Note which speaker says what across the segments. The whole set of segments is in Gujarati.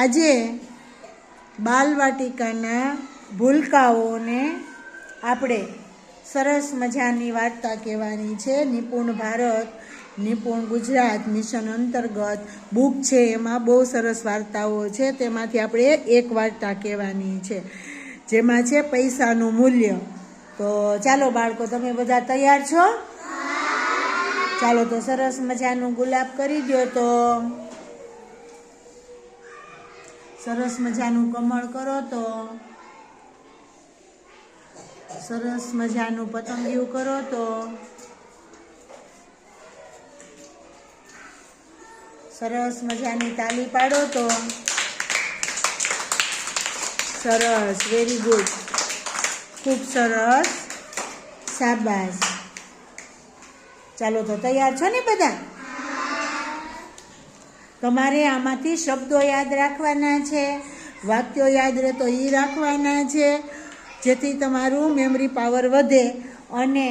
Speaker 1: આજે બાલવાટિકાના ભૂલકાઓને આપણે સરસ મજાની વાર્તા કહેવાની છે. નિપુણ ભારત, નિપુણ ગુજરાત મિશન અંતર્ગત બુક છે. એમાં બહુ સરસ વાર્તાઓ છે. તેમાંથી આપણે એક વાર્તા કહેવાની છે. જેમાં છે પૈસાનું મૂલ્ય. તો ચાલો બાળકો, તમે બધા તૈયાર છો? ચાલો તો સરસ મજાનું ગુલાબ કરી દો તો. સરસ મજાનું કમળ કરો તો. સરસ મજાનું પતંગિયું કરો તો. સરસ મજાની તાલી પાડો તો. સરસ વેરી ગુડ ખૂબ સરસ. શાબાશ. ચાલો તો તૈયાર છો ને બધા? તમારે આમાંથી શબ્દો યાદ રાખવાના છે, વાક્યો યાદ રહે તો એ રાખવાના છે, જેથી તમારું મેમરી પાવર વધે અને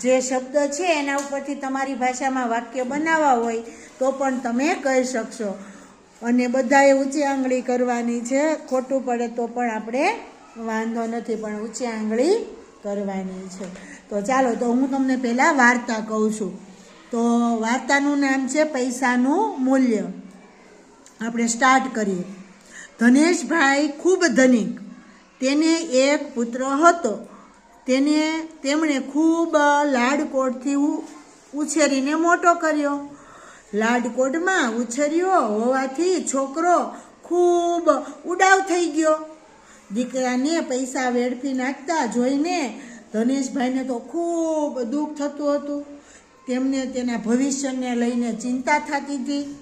Speaker 1: જે શબ્દ છે એના ઉપરથી તમારી ભાષામાં વાક્ય બનાવવા હોય તો પણ તમે કહી શકશો. અને બધાએ ઊંચી આંગળી કરવાની છે, ખોટું પડે તો પણ આપણે વાંધો નથી, પણ ઊંચી આંગળી કરવાની છે. તો ચાલો, તો હું તમને પહેલાં વાર્તા કહું છું. તો વાર્તાનું નામ છે પૈસાનું મૂલ્ય. આપણે સ્ટાર્ટ કરીએ. ધનેશભાઈ ખૂબ ધનિક. તેને એક પુત્ર હતો. તેને તેમણે ખૂબ લાડકોટથી ઉછેરીને મોટો કર્યો. લાડકોટમાં ઉછર્યો હોવાથી છોકરો ખૂબ ઉડાવ થઈ ગયો. દીકરાને પૈસા વેડફી નાખતા જોઈને ધનેશભાઈને તો ખૂબ દુઃખ થતું હતું. તેમને તેના ભવિષ્યને લઈને ચિંતા થતી હતી.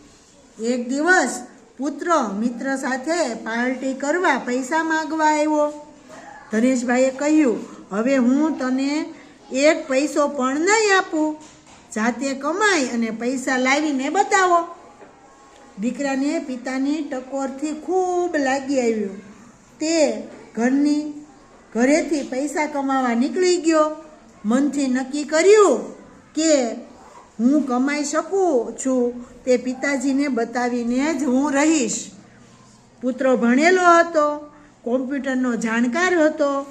Speaker 1: એક દિવસ પુત્ર મિત્ર સાથે પાર્ટી કરવા પૈસા માગવા આવ્યો. ધનેશભાઈએ કહ્યું, હવે હું તને એક પૈસો પણ નહીં આપું. જાતે કમાઈ અને પૈસા લાવીને બતાવો. દીકરાને પિતાની ટકોરથી ખૂબ લાગી આવ્યું. તે ઘરની ઘરેથી પૈસા કમાવા નીકળી ગયો. મનથી નક્કી કર્યું કે હું કમાઈ શકું છું તે પિતાજીને બતાવીને જ હું રહીશ. પુત્ર ભણેલો હતો, કોમ્પ્યુટરનો જાણકાર હતો,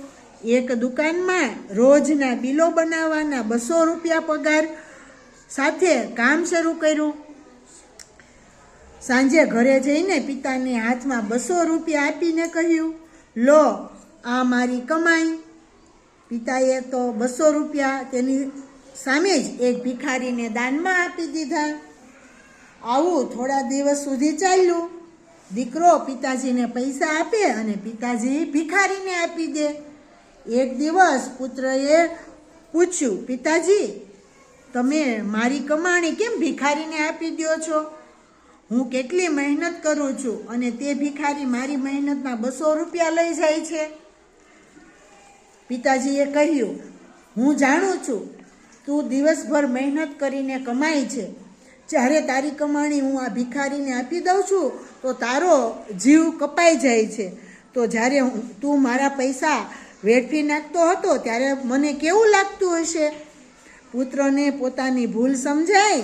Speaker 1: એક દુકાનમાં રોજના બિલો બનાવવાના બસો રૂપિયા પગાર સાથે કામ શરૂ કર્યું. સાંજે ઘરે જઈને પિતાને હાથમાં બસો રૂપિયા આપીને કહ્યું, લો, આ મારી કમાઈ. પિતાએ તો બસો રૂપિયા તેની સામે જ એક ભિખારીને દાનમાં આપી દીધા. આવું થોડા દિવસ સુધી ચાલ્યું. દીકરો પિતાજીને પૈસા આપે અને પિતાજી ભિખારીને આપી દે. એક દિવસ પુત્રએ પૂછ્યું, પિતાજી, તમે મારી કમાણી કેમ ભિખારીને આપી દો છો? હું કેટલી મહેનત કરું છું અને તે ભિખારી મારી મહેનતના બસો રૂપિયા લઈ જાય છે. પિતાજીએ કહ્યું, હું જાણું છું તું દિવસભર મહેનત કરીને કમાય છે. જ્યારે તારી કમાણી હું આ ભિખારીને આપી દઉં છું, તો તારો જીવ કપાઈ જાય છે. તો જ્યારે તું મારા પૈસા વેડફી નાખતો હતો, ત્યારે મને કેવું લાગતું હશે? પુત્રને પોતાની ભૂલ સમજાય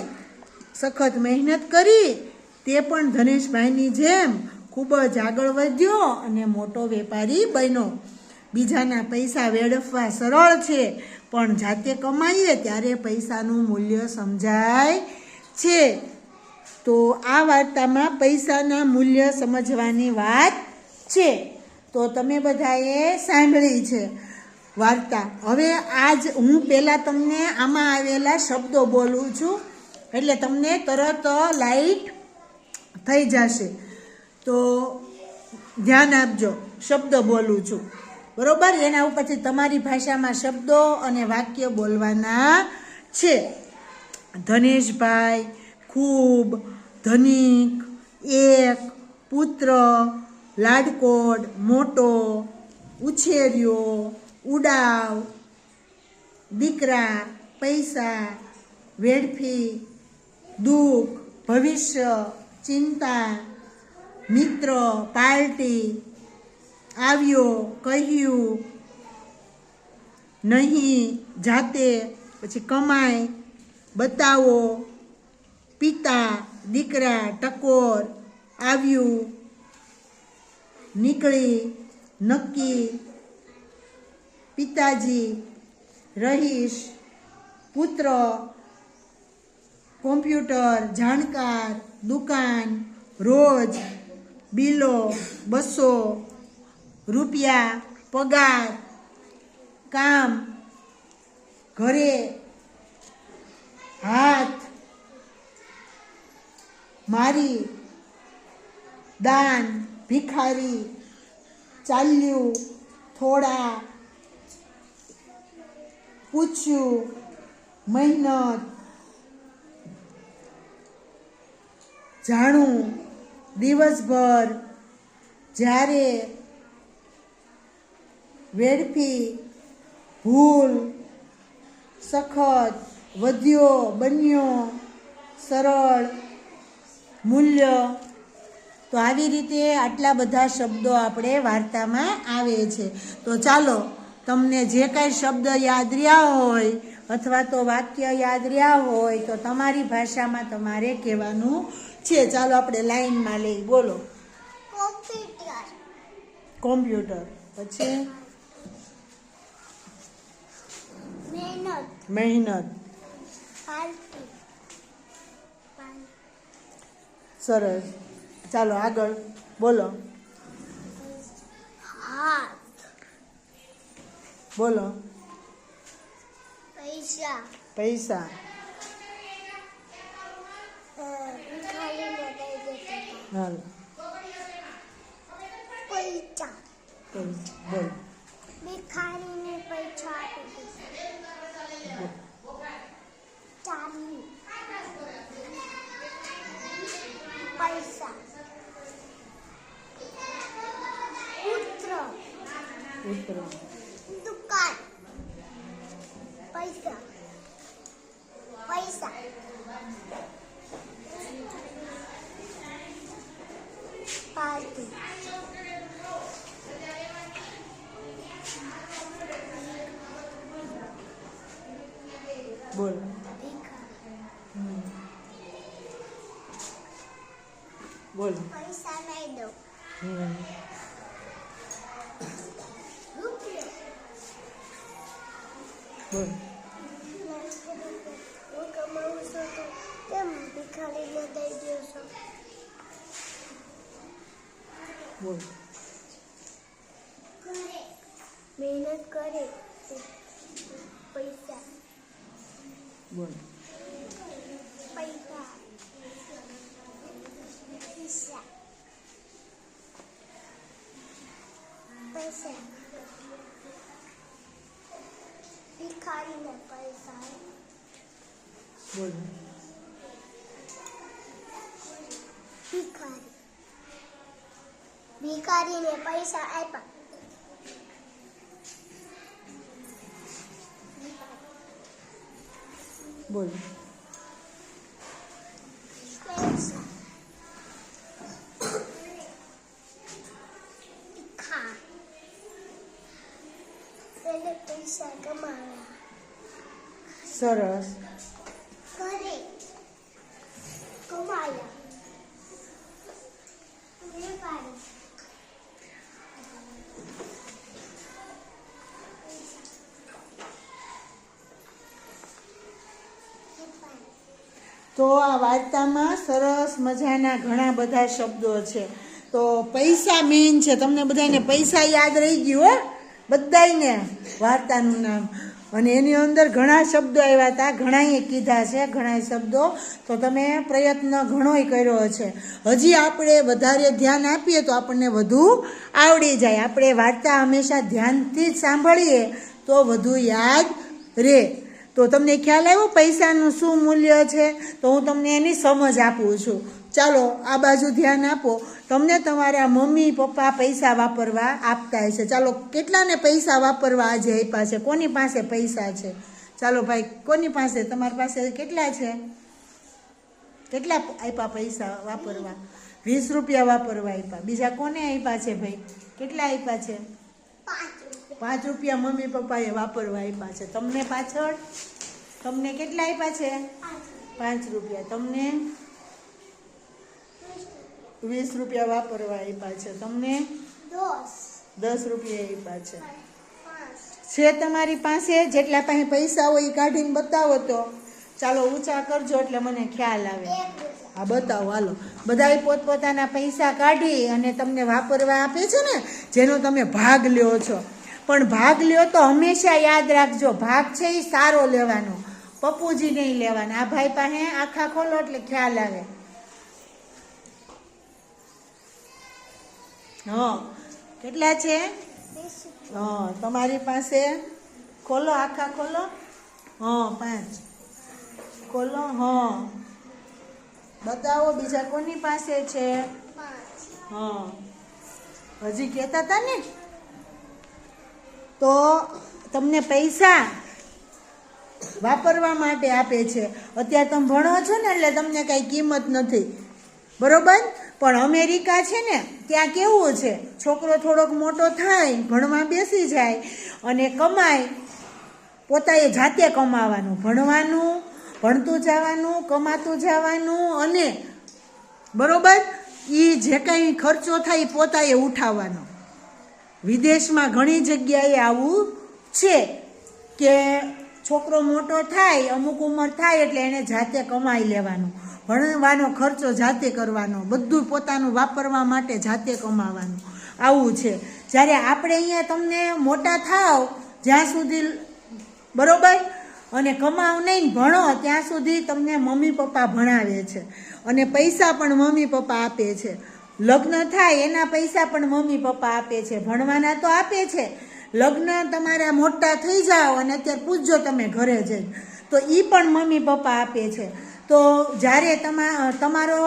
Speaker 1: સખત મહેનત કરી, તે પણ ધનેશભાઈની જેમ ખૂબ જ આગળ વધ્યો અને મોટો વેપારી બન્યો. બીજાના પૈસા વેડફવા સરળ છે, પણ જાતે કમાઈએ ત્યારે પૈસાનું મૂલ્ય સમજાય છે. તો આ વાર્તામાં પૈસાના મૂલ્ય સમજવાની વાત છે. તો તમે બધાએ સાંભળી છે વાર્તા. હવે આજ હું પહેલાં તમને આમાં આવેલા શબ્દો બોલું છું, એટલે તમને તરત લાઈટ થઈ જશે. તો ધ્યાન આપજો, શબ્દ બોલું છું. બરોબર? એના ઉપરથી તમારી ભાષામાં શબ્દો અને વાક્ય બોલવાના છે. ધનેશભાઈ, ખૂબ, ધનિક, એક, પુત્ર, લાડકોડ, મોટો, ઉછેર્યો, ઉડાવ, દીકરા, પૈસા, વેડફી, દુઃખ, ભવિષ્ય, ચિંતા, મિત્ર પાર્ટી આવ્યો, કહ્યું, નહીં, જાતે પછી કમાય, બતાવો. પિતા, દીકરા ટકોર આવ્યું, નીકળી, નક્કી. પિતાજી, રહીશ, પુત્ર, કોમ્પ્યુટર, જાણકાર, દુકાન, રોજ, બિલો, બસો રૂપિયા, પગાર, કામ, ઘરે, હાથ, મારી, દાન, ભિખારી, ચાલ્યું, થોડા, પૂછ્યું, મહેનત, જાણું, દિવસભર, જ્યારે વેડફી ભૂલ સખત વધ્યો બન્યો સરળ મૂલ્ય. તો આવી રીતે આટલા બધા શબ્દો આપણે વાર્તામાં આવે છે. તો ચાલો તમને જે કાંઈ શબ્દ યાદ રહ્યા હોય અથવા તો વાક્ય યાદ રહ્યા હોય તો તમારી ભાષામાં તમારે કહેવાનું છે. ચાલો આપણે લાઈનમાં લઈ બોલો.
Speaker 2: કોમ્પ્યુટર.
Speaker 1: કોમ્પ્યુટર. પછી?
Speaker 2: મહેનત.
Speaker 1: સરસ. ચાલો આગળ. બોલો. બોલો.
Speaker 2: પૈસા.
Speaker 1: પૈસા. હાલ.
Speaker 2: પૈસા
Speaker 1: પૈસા બોલો
Speaker 2: ભિખારીને પૈસા આપી દીધા ચાલી પૈસા પુત્ર
Speaker 1: પુત્ર
Speaker 2: દો
Speaker 1: હમ.
Speaker 2: રૂપિયો
Speaker 1: બોલો
Speaker 2: હું કમાવું છું તો કેમ ભિખારીને દઈ દો છો
Speaker 1: બોલો
Speaker 2: મહેનત કરે તો પૈસા
Speaker 1: બોલો
Speaker 2: પૈસા પૈસા પૈસા ભિખારીને પૈસા
Speaker 1: બોલો.
Speaker 2: ભિખારી. ભિખારીને પૈસા આપ્યા.
Speaker 1: બોલો
Speaker 2: પૈસા ભિખાર એને પૈસા કમાવ્યા
Speaker 1: સરસ.
Speaker 2: ઘરે કમાયા
Speaker 1: તો આ વાર્તામાં સરસ મજાના ઘણા બધા શબ્દો છે. તો પૈસા મેન છે. તમને બધાને પૈસા યાદ રહી ગયું હો. બધાયને વાર્તાનું નામ. અને એની અંદર ઘણા શબ્દો આવ્યા હતા. ઘણાએ કીધા છે ઘણા શબ્દો. તો તમે પ્રયત્ન ઘણોય કર્યો છે હજી આપણે વધારે ધ્યાન આપીએ તો આપણને વધુ આવડી જાય. આપણે વાર્તા હંમેશા ધ્યાનથી જ સાંભળીએ તો વધુ યાદ રહે તો તમને ખ્યાલ આવ્યો? પૈસાનું શું મૂલ્ય છે? તો હું તમને એની સમજ આપું છું. ચાલો આ બાજુ ધ્યાન આપો. તમને તમારા મમ્મી, પપ્પા પૈસા વાપરવા આપતા હશે. ચાલો, કેટલાને પૈસા વાપરવા આજે આપ્યા છે? કોની પાસે પૈસા છે? ચાલો ભાઈ, કોની પાસે? તમારી પાસે કેટલા છે? કેટલા આપ્યા પૈસા વાપરવા? વીસ રૂપિયા વાપરવા આપ્યા. બીજા કોને આપ્યા છે ભાઈ? કેટલા આપ્યા છે?
Speaker 2: પાંચ રૂપિયા
Speaker 1: મમ્મી, પપ્પાએ વાપરવા આપ્યા છે. તમને પાછળ? તમને કેટલા આપ્યા છે? પાંચ રૂપિયા. તમને વીસ રૂપિયા વાપરવા આપ્યા છે. તમને?
Speaker 2: દોસ.
Speaker 1: રૂપિયા આપ્યા છે. છે તમારી પાસે? જેટલા પાસે પૈસા હોય એ કાઢીને બતાવો તો. ચાલો ઊંચા કરજો એટલે મને ખ્યાલ આવે. હા બતાવો હાલો. બધાય પોતપોતાના પૈસા કાઢી અને તમને વાપરવા આપે છે ને જેનો તમે ભાગ લ્યો છો. પણ ભાગ લ્યો તો હંમેશા યાદ રાખજો ભાગ છે એ સારો લેવાનો. પપ્પુજી નહીં લેવાના. આ ભાઈ પાસે આખા ખોલો એટલે ખ્યાલ આવે. હા. કેટલા છે? હા, તમારી પાસે ખોલો, આખા ખોલો. હા, પાંચ. ખોલો, હા. બતાવો, બીજા કોની પાસે છે? હા. હજી કહેતા હતા ને? તો તમને પૈસા વાપરવા માટે આપે છે. અત્યારે તમે ભણો છો ને એટલે તમને કાંઈ કિંમત નથી. બરોબર? પણ અમેરિકા છે ને, ત્યાં કેવું છે? છોકરો થોડોક મોટો થાય, ભણવા બેસી જાય અને કમાય. પોતાએ જાતે કમાવાનું, ભણવાનું, ભણતું જવાનું, કમાતું જવાનું અને બરોબર એ જે કાંઈ ખર્ચો થાય એ પોતાએ ઉઠાવવાનો. વિદેશમાં ઘણી જગ્યાએ આવું છે કે છોકરો મોટો થાય, અમુક ઉંમર થાય એટલે એને જાતે કમાઈ લેવાનું. ભણવાનો ખર્ચો જાતે કરવાનો, બધું પોતાનું વાપરવા માટે જાતે કમાવાનું. આવું છે. જ્યારે આપણે અહીંયા તમને મોટા થાવ, જ્યાં સુધી બરોબર? અને કમાવ નહીં, ભણો, ત્યાં સુધી તમને મમ્મી પપ્પા ભણાવે છે. અને પૈસા પણ મમ્મી પપ્પા આપે છે. લગ્ન થાય, એના પૈસા પણ મમ્મી પપ્પા આપે છે. ભણવાના તો આપે છે. લગ્ન તમારા મોટા થઈ જાઓ અને અત્યારે પૂછજો તમે ઘરે જઈને. તો એ પણ મમ્મી પપ્પા આપે છે. તો જ્યારે તમા તમારો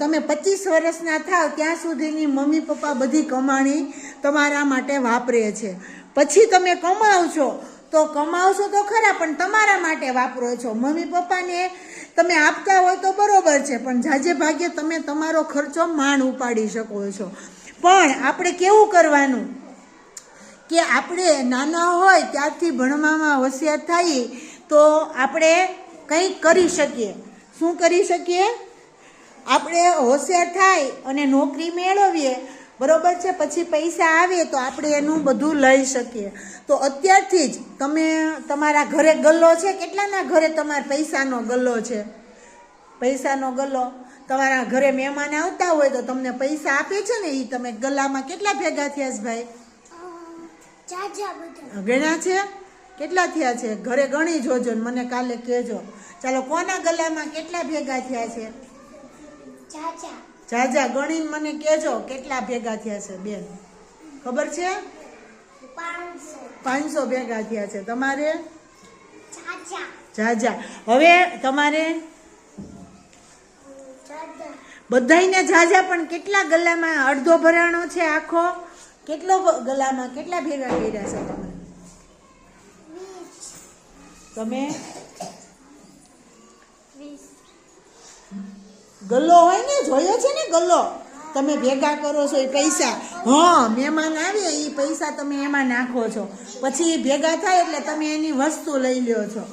Speaker 1: તમે પચીસ વર્ષના થાવ ત્યાં સુધીની મમ્મી પપ્પા બધી કમાણી તમારા માટે વાપરે છે. પછી તમે કમાવશો, તો કમાવશો તો ખરા, પણ તમારા માટે વાપરો છો. મમ્મી પપ્પાને તમે આપતા હોય તો બરોબર છે, પણ જાજે ભાગે તમે તમારો ખર્ચો માંડ ઉપાડી શકો છો. પણ આપણે કેવું કરવાનું? કે આપણે નાના હોય ત્યારથી ભણવામાં હોશિયાર થઈએ તો આપણે કંઈક કરી શકીએ? શું કરી શકીએ? આપણે હોશિયાર થાય અને નોકરી મેળવીએ બરોબર છે? પછી પૈસા આવે તો આપણે એનું બધું લઈ શકીએ. તો અત્યારથી જ તમે તમારા ઘરે ગલ્લો છે? કેટલાના ઘરે તમારા પૈસાનો ગલ્લો છે? પૈસાનો ગલ્લો? તમારા ઘરે મહેમાન આવતા હોય તો તમને પૈસા આપે છે ને એ તમે ગલ્લામાં કેટલા ભેગા થયા છે ભાઈ? ઘણા છે? કેટલા થયા છે? ઘરે ગણી જોજો ને મને કાલે કહેજો. ચાલો કોના ગલામાં કેટલા ભેગા થયા છે? જાજા. ગણીને મને કહેજો કેટલા ભેગા થયા છે બેન. ખબર છે?
Speaker 2: પાંચસો.
Speaker 1: ભેગા થયા છે. તમારે? જાજા. હવે તમારે? બધાને જાજા પણ કેટલા ગલામાં અડધો ભરાણો છે આખો? કેટલો ગલામાં કેટલા ભેગા કર્યા છે તમે તમે? ગલ્લો હોય ને જોયો છે ને ગલ્લો? તમે ભેગા કરો છો એ પૈસા. હા મહેમાન આવે એ પૈસા તમે એમાં નાખો છો. પછી એ ભેગા થાય એટલે તમે એની વસ્તુ લઈ લ્યો છો.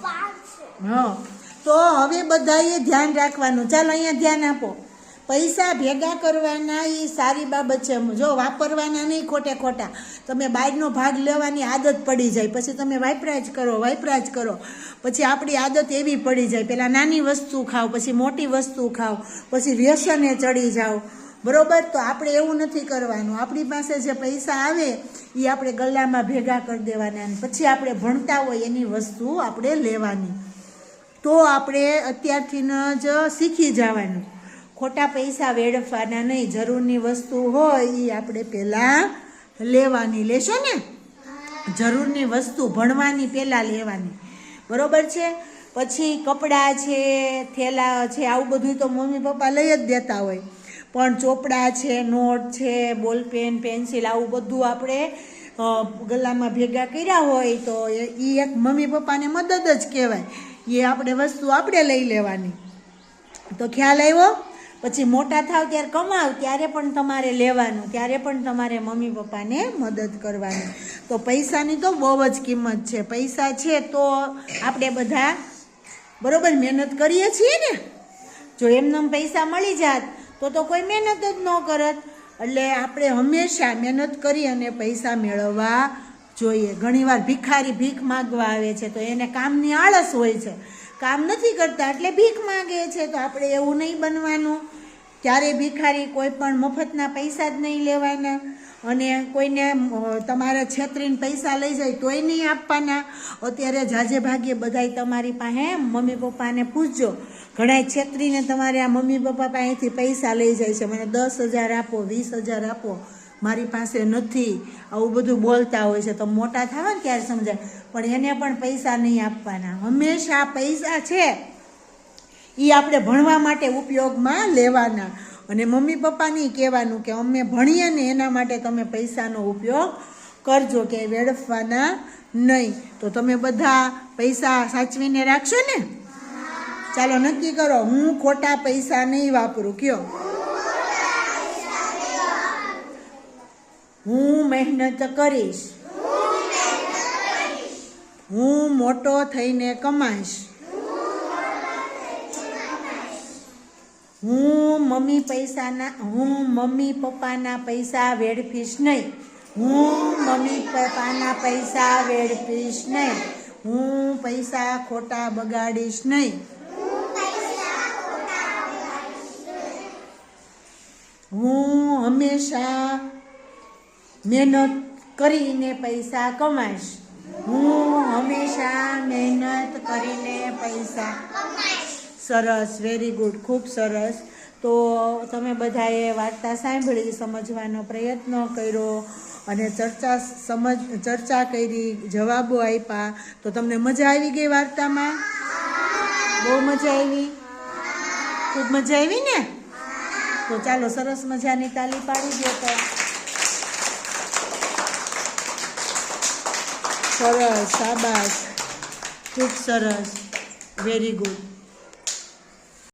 Speaker 1: હા. તો હવે બધાએ ધ્યાન રાખવાનું. ચાલો અહીંયા ધ્યાન આપો. પૈસા ભેગા કરવાના એ સારી બાબત છે. જો વાપરવાના નહીં ખોટે ખોટા, તમે બહારનો ભાગ લેવાની આદત પડી જાય. પછી તમે વાપરા જ કરો વાપરા કરો. પછી આપણી આદત એવી પડી જાય. પહેલાં નાની વસ્તુ ખાઓ, પછી મોટી વસ્તુ ખાઓ, પછી વ્યસને ચડી જાઓ. બરોબર? તો આપણે એવું નથી કરવાનું. આપણી પાસે જે પૈસા આવે, એ આપણે ગલ્લામાં ભેગા કરી દેવાના. પછી આપણે ભણતા હોય એની વસ્તુ આપણે લેવાની. તો આપણે અત્યારથી જ શીખી જવાનું. ખોટા પૈસા વેડફવાના નહીં, જરૂરની વસ્તુ હોય એ આપણે પહેલાં લેવાની. લેશો ને? જરૂરની વસ્તુ ભણવાની પહેલાં લેવાની. બરોબર છે? પછી કપડાં છે, થેલા છે, આવું બધું તો મમ્મી પપ્પા લઈ જ દેતા હોય. પણ ચોપડા છે, નોટ છે બોલપેન પેન્સિલ આવું બધું આપણે ગલામાં ભેગા કર્યા હોય તો એ એક મમ્મી પપ્પાને મદદ જ કહેવાય. એ આપણે વસ્તુ આપણે લઈ લેવાની. તો ખ્યાલ આવ્યો? પછી મોટા થાવ ત્યારે કમાવ, ત્યારે પણ તમારે લેવાનું, ત્યારે પણ તમારે મમ્મી પપ્પાને મદદ કરવાની. તો પૈસાની તો બહુ જ કિંમત છે. પૈસા છે તો આપણે બધા બરાબર મહેનત કરીએ છીએ ને? જો એમને પૈસા મળી જાત, તો તો કોઈ મહેનત જ ન કરત. એટલે આપણે હંમેશા મહેનત કરી અને પૈસા મેળવવા જોઈએ. ઘણીવાર ભિખારી ભીખ માગવા આવે છે, તો એને કામની આળસ હોય છે. કામ નથી કરતા એટલે ભીખ માગે છે તો આપણે એવું નહીં બનવાનું. ત્યારે ભિખારી કોઈ પણ મફતના પૈસા જ નહીં લેવાના અને કોઈને તમારા છેતરીને પૈસા લઈ જાય તોય નહીં આપવાના. અત્યારે જાજે ભાગ્યે બધાય તમારી પાસે મમ્મી પપ્પાને પૂછજો. ઘણાય છેતરીને તમારે આ મમ્મી પપ્પા પાસેથી પૈસા લઈ જાય છે. મને દસ હજાર આપો, વીસ હજાર આપો. મારી પાસે નથી, આવું બધું બોલતા હોય છે, તો મોટા થવા ને ક્યારે સમજાય? પણ એને પણ પૈસા નહીં આપવાના. હંમેશા પૈસા છે. એ આપણે ભણવા માટે ઉપયોગમાં લેવાના. અને મમ્મી પપ્પાને કહેવાનું કે અમે ભણીએ ને એના માટે તમે પૈસાનો ઉપયોગ કરજો, કે વેડફવાના નહીં. તો તમે બધા પૈસા સાચવીને રાખશો ને? ચાલો નક્કી કરો, હું ખોટા પૈસા નહીં વાપરું. કયો? હું મહેનત કરીશ. હું મોટો થઈને કમાઈશ. હું મમ્મી પૈસાના, હું મમ્મી પપ્પાના પૈસા વેડફીશ નહીં. હું મમ્મી પપ્પાના પૈસા વેડફીશ નહીં. હું પૈસા ખોટા બગાડીશ નહીં. હું હંમેશા મહેનત કરીને પૈસા કમાઈશ. હું હંમેશા મહેનત કરીને પૈસા સરસ વેરી ગુડ ખૂબ સરસ. તો તમે બધાએ વાર્તા સાંભળી, સમજવાનો પ્રયત્ન કર્યો અને ચર્ચા સમજ, ચર્ચા કરી, જવાબો આપ્યા. તો તમને મજા આવી ગઈ વાર્તામાં? બહુ મજા આવી? ખૂબ મજા આવી ને? તો ચાલો સરસ મજાની તાલી પાડી દો તો. સરસ શાબાશ. ખૂબ સરસ. Very good